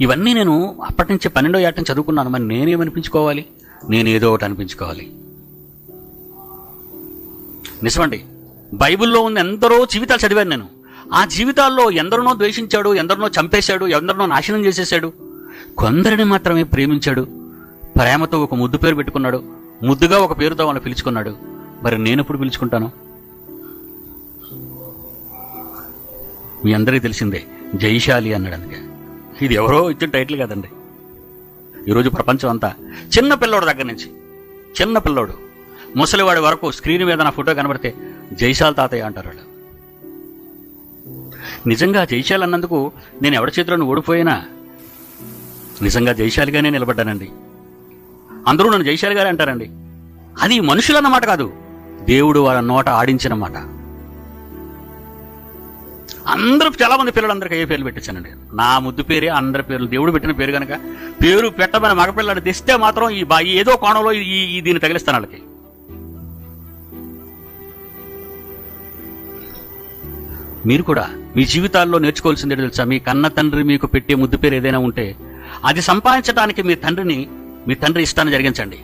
ఇవన్నీ నేను అప్పటి నుంచి పన్నెండో ఏట చదువుకున్నాను. మరి నేనేమనిపించుకోవాలి? నేను ఏదో ఒకటి అనిపించుకోవాలి. నిజమండి. బైబిల్లో ఉన్న ఎందరో జీవితాలు చదివాను నేను. ఆ జీవితాల్లో ఎందరినో ద్వేషించాడు ఎందరినో చంపేశాడు ఎందరినో నాశనం చేసేశాడు. కొందరిని మాత్రమే ప్రేమించాడు. ప్రేమతో ఒక ముద్దు పేరు పెట్టుకున్నాడు. ముద్దుగా ఒక పేరుతో వాళ్ళని పిలుచుకున్నాడు. మరి నేను ఎప్పుడు పిలుచుకుంటాను? మీ అందరికీ తెలిసిందే జైశాలి అన్నాడు అందుకే. ఇది ఎవరో ఇచ్చిన టైటిల్ కదండి. ఈరోజు ప్రపంచం అంతా చిన్న పిల్లోడు దగ్గర నుంచి చిన్న పిల్లోడు ముసలివాడి వరకు స్క్రీన్ మీద నా ఫోటో కనబడితే జైశాల్ తాతయ్య అంటారు వాళ్ళు. నిజంగా జైశాల్ అన్నందుకు నేను ఎవరి చేతిలోనూ ఓడిపోయినా నిజంగా జైశాలిగానే నిలబడ్డానండి. అందరూ నన్ను జైశాలి గారే అంటారండి. అది మనుషులు అన్నమాట కాదు దేవుడు వాళ్ళ నోట ఆడించిన మాట. అందరూ చాలా మంది పిల్లలందరికీ ఏ పేర్లు పెట్టించానండి నా ముద్దు పేరే అందరి పేర్లు దేవుడు పెట్టిన పేరు కనుక పేరు పెట్టమని మగపిల్లాడు తెస్తే మాత్రం ఈ బా ఏదో కోణంలో ఈ దీన్ని తగిలిస్తాను వాళ్ళకి. మీరు కూడా మీ జీవితాల్లో నేర్చుకోవాల్సింది తెలుసా? మీ కన్న తండ్రి మీకు పెట్టే ముద్దు పేరు ఏదైనా ఉంటే అది సంపాదించడానికి మీ తండ్రిని మీ తండ్రి ఇష్టాన్ని జరిగించండి.